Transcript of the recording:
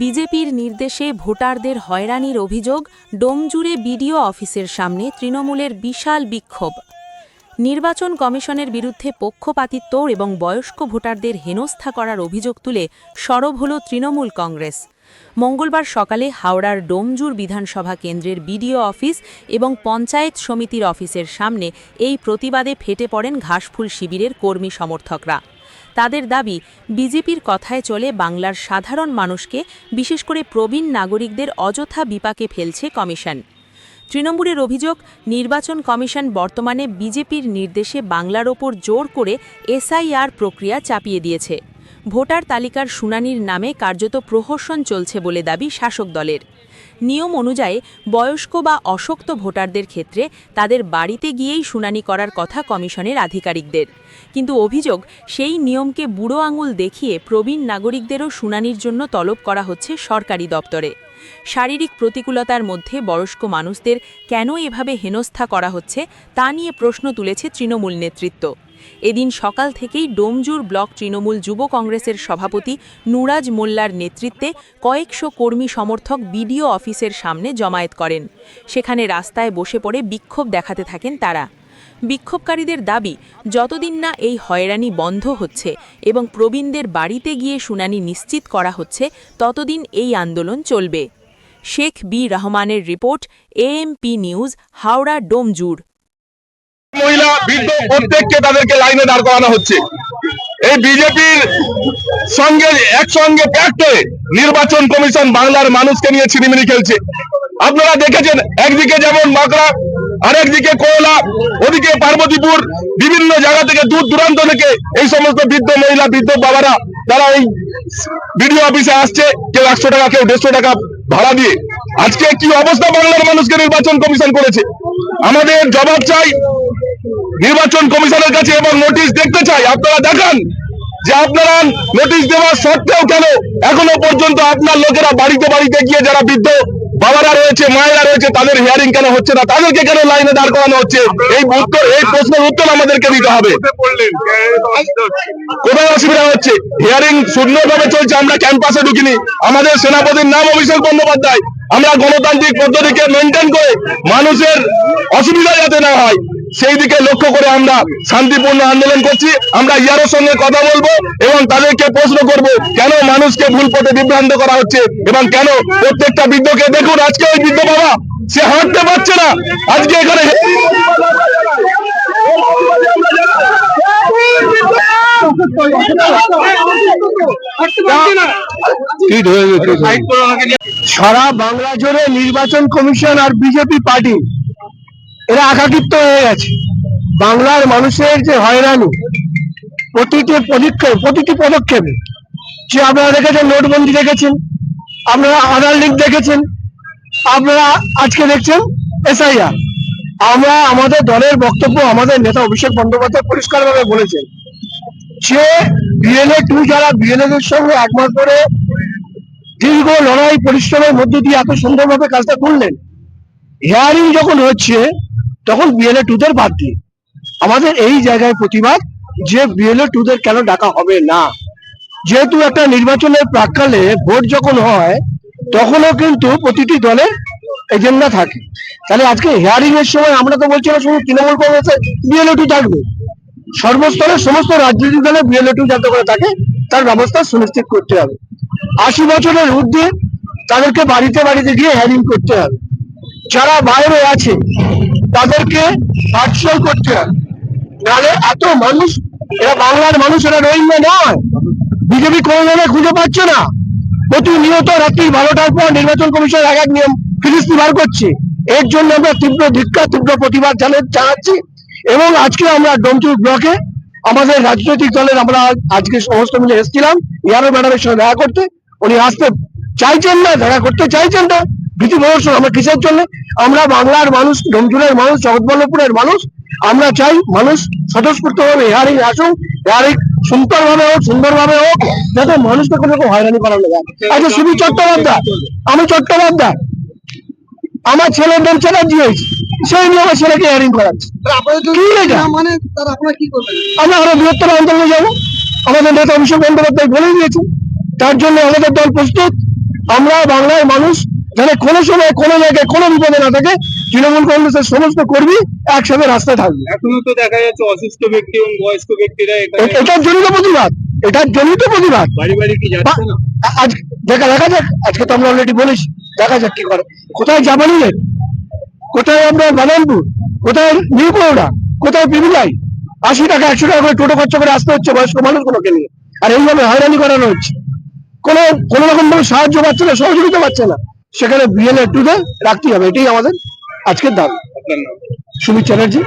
বিজেপির নির্দেশে ভোটারদের হয়রানির অভিযোগ ডোমজুড়ে বিডিও অফিসের সামনে তৃণমূলের বিশাল বিক্ষোভ। নির্বাচন কমিশনের বিরুদ্ধে পক্ষপাতিত্ব এবং বয়স্ক ভোটারদের হেনস্থা করার অভিযোগ তুলে সরব হল তৃণমূল কংগ্রেস। মঙ্গলবার সকালে হাওড়ার ডোমজুর বিধানসভা কেন্দ্রের বিডিও অফিস এবং পঞ্চায়েত সমিতির অফিসের সামনে এই প্রতিবাদে ফেটে পড়েন ঘাসফুল শিবিরের কর্মী সমর্থকরা। তাদের দাবি, বিজেপির কথায় চলে বাংলার সাধারণ মানুষকে, বিশেষ করে প্রবীণ নাগরিকদের অযথা বিপাকে ফেলছে কমিশন। তৃণমূলের অভিযোগ, নির্বাচন কমিশন বর্তমানে বিজেপির নির্দেশে বাংলার ওপর জোর করে এসআইআর প্রক্রিয়া চাপিয়ে দিয়েছে। ভোটার তালিকার শুনানির নামে কার্যত প্রহসন চলছে বলে দাবি শাসক দলের। নিয়ম অনুযায়ী বয়স্ক বা অশক্ত ভোটারদের ক্ষেত্রে তাদের বাড়িতে গিয়েই শুনানি করার কথা কমিশনের আধিকারিকদের। কিন্তু অভিযোগ, সেই নিয়মকে বুড়ো আঙুল দেখিয়ে প্রবীণ নাগরিকদেরও শুনানির জন্য তলব করা হচ্ছে সরকারি দপ্তরে। শারীরিক প্রতিকূলতার মধ্যে বয়স্ক মানুষদের কেন এভাবে হেনস্থা করা হচ্ছে তা নিয়ে প্রশ্ন তুলেছে তৃণমূল নেতৃত্ব। এদিন সকাল থেকেই ডোমজুর ব্লক তৃণমূল যুব কংগ্রেসের সভাপতি নুরাজ মোল্লার নেতৃত্বে কয়েকশো কর্মী সমর্থক বিডিও অফিসের সামনে জমায়েত করেন। সেখানে রাস্তায় বসে পড়ে বিক্ষোভ দেখাতে থাকেন তারা। বিক্ষোভকারীদের দাবি, যতদিন না এই হয়রানি বন্ধ হচ্ছে এবং প্রবীণদের বাড়িতে গিয়ে শুনানি নিশ্চিত করা হচ্ছে, ততদিন এই আন্দোলন চলবে। শেখ বি রহমানের report, AMP news, Howrah, Domjur. মহিলা, বৃদ্ধ প্রত্যেককে তাদেরকে লাইনে দাঁড় করানো হচ্ছে। এই বিজেপির সঙ্গে, একসঙ্গে প্যাক্ট নির্বাচন কমিশন বাংলার মানুষকে নিয়ে ছিনিমিনি খেলছে। আপনারা দেখেছেন, একদিকে যেমন বাঁকড়া, আরেকদিকে কোয়লা, ওদিকে পার্বতীপুর, বিভিন্ন জায়গা থেকে দূর দূরান্ত থেকে এই সমস্ত বৃদ্ধ মহিলা, বৃদ্ধ বাবারা, তারা এই বিডিও অফিসে আসছে, কেউ একশো টাকা, কেউ দেড়শো টাকা ভাড়া দিয়ে। আজকে কি অবস্থা বাংলার মানুষকে নির্বাচন কমিশন করেছে? আমাদের জবাব চাই নির্বাচন কমিশনের কাছে এবং নোটিশ দেখতে চাই। আপনারা দেখান যে আপনারা নোটিশ দেওয়ার সত্ত্বেও কেন এখনও পর্যন্ত আপনার লোকেরা বাড়িতে বাড়িতে গিয়ে যারা বৃদ্ধ বাবারা রয়েছে, মায়েরা রয়েছে, তাদের হিয়ারিং কেন হচ্ছে না? তাদেরকে কেন লাইনে দাঁড় করানো হচ্ছে? এই উত্তর, এই প্রশ্নের উত্তর আমাদেরকে দিতে হবে। কোথায় অসুবিধা হচ্ছে? হিয়ারিং সুন্দরভাবে চলছে, আমরা ক্যাম্পাসে ঢুকিনি। আমাদের সেনাপতির নাম অভিষেক বন্দ্যোপাধ্যায়। আমরা গণতান্ত্রিক পদ্ধতিকে মেনটেন করে মানুষের অসুবিধা যাতে না হয়। সেই দিকে লক্ষ্য করে আমরা শান্তিপূর্ণ আন্দোলন করছি। আমরা ইয়ারোর সঙ্গে কথা বলব এবং তাদেরকে প্রশ্ন করব কেন মানুষকে ভুল পথে বিভ্রান্ত করা হচ্ছে এবং কেন প্রত্যেকটা বৃদ্ধকে দেখুন আজকে ওই বৃদ্ধ বাবা সে হাঁটতে পারছে না। আজকে এখানে সারা বাংলা জুড়ে নির্বাচন কমিশন আর বিজেপি পার্টি এরা একাকিত্ব হয়ে গেছে। বাংলার মানুষের যে হয়রানি, প্রতিটি পদক্ষেপ প্রতিটি পদক্ষেপে, যে আপনারা দেখেছেন, নোটবন্দি দেখেছেন, আপনারা আধার লিঙ্ক দেখেছেন, আপনারা আজকে দেখছেন এসআইআর। আমরা আমাদের দলের বক্তব্য আমাদের নেতা অভিষেক বন্দ্যোপাধ্যায় পরিষ্কারভাবে বলেছেন যে বিএলএ টু যারা বিএলএ এর সঙ্গে একমাস ধরে দীর্ঘ লড়াই, পরিশ্রমের মধ্য দিয়ে এত সুন্দরভাবে কাজটা করলেন হিয়ারিং যখন হচ্ছে তখন বিএলএ টু টুদের বাদ দিয়ে। আমাদের এই জায়গায় প্রতিবাদ যে বিএলএ টুদের কেন ডাকা হবে না? যেহেতু একটা নির্বাচনের প্রাককালে ভোট যখন হয়, তখনও কিন্তু প্রতিটি দলের এজেন্ডা থাকে। তাহলে আজকে হিয়ারিং এর সময় আমরা তো বলছি না শুধু তৃণমূল কংগ্রেসের বিএলএ টু থাকবে। সর্বস্তরের সমস্ত রাজনৈতিক দলে বিএলএ টু যাতে করে থাকে, তার ব্যবস্থা সুনিশ্চিত করতে হবে। আশি বছরের ঊর্ধ্বে তাদেরকে বাড়িতে বাড়িতে গিয়ে হ্যারিং করতে হবে। যারা বাইরে আছে, তাদেরকে ভার্চুয়াল করতে হবে নাহলে এত মানুষ, এরা বাংলার মানুষ, এরা রোহিঙ্গা নয়। বিজেপি কোনো খুঁজে পাচ্ছে না। প্রতিনিয়ত রাত্রি বারোটার পর নির্বাচন কমিশন এক এক নিয়ম ফিরিস্তি বার করছে। এর জন্য আমরা তীব্র ধিক্ষা তীব্র প্রতিবাদ জানা- জানাচ্ছি। এবং আজকে আমরা ডোমচুর ব্লকে আমাদের রাজনৈতিক দলের আমরা আজকে সমস্ত মিলে এসেছিলাম। ইয়ারো ম্যাডামের সঙ্গে দেখা করতে। উনি আসতে চাইছেন না, দেখা করতে চাইছেন না। ভীতি প্রদর্শন আমরা কিসের জন্য? আমরা বাংলার মানুষ ডোমচুরের মানুষ জগৎবল্লভপুরের মানুষ আমরা চাই মানুষ স্বতঃস্ফূর্ত ভাবে হেয়ারিং আসুক হেয়ারিং সুন্দরভাবে হোক সুন্দরভাবে হোক যাতে মানুষকে কোনো রকম হয়রানি করানো যায়। আচ্ছা শুধু চট্টোপাধ্যায় আমি চট্টোপাধ্যায়। আমার ছেলের নাম চ্যাটার্জি হয়েছে সেই নিয়ে আমার ছেলেকে হেয়ারিং করাচ্ছে। কি এটা? মানে আমরা আরও বৃহত্তর আন্দোলনে যাব। আমাদের নেতা অভিষেক বন্দ্যোপাধ্যায় বলে দিয়েছে তার জন্য আমাদের দল প্রস্তুত। আমরা বাংলার মানুষ যেন কোনো সময় কোনো জায়গায় কোনো বিপদে না থাকে তৃণমূল কংগ্রেসের সমস্ত কর্মী একসাথে রাস্তায় থাকবে। এখনও তো দেখা যাচ্ছে অসুস্থ ব্যক্তি এবং বয়স্ক ব্যক্তিরা এটার জনিত প্রতিবাদ। এটার জনিত প্রতিবাদ। বাড়ি বাড়ি কি যাচ্ছে না? আজ দেখা দেখা যাক। আজকে তো আমরা অলরেডি বলেছি দেখা যাক কি করে। কোথায় জাপানিলেন কোথায় আপনার বানানপুর কোথায় নিউ বরোডা কোথায় পিবিলাই? আশি টাকা একশো টাকা করে টোটো খরচা করে আসতে হচ্ছে বয়স্ক মানুষগুলোকে নিয়ে। আর এইভাবে হয়রানি করানো হচ্ছে। কোনো কোনো রকম ভাবে সাহায্য পাচ্ছে না সহযোগিতা পাচ্ছে না। সেখানে বিএলএ টুতে রাখতেই হবে এটাই আমাদের আজকের দাবি। সুমিত চ্যাটার্জি।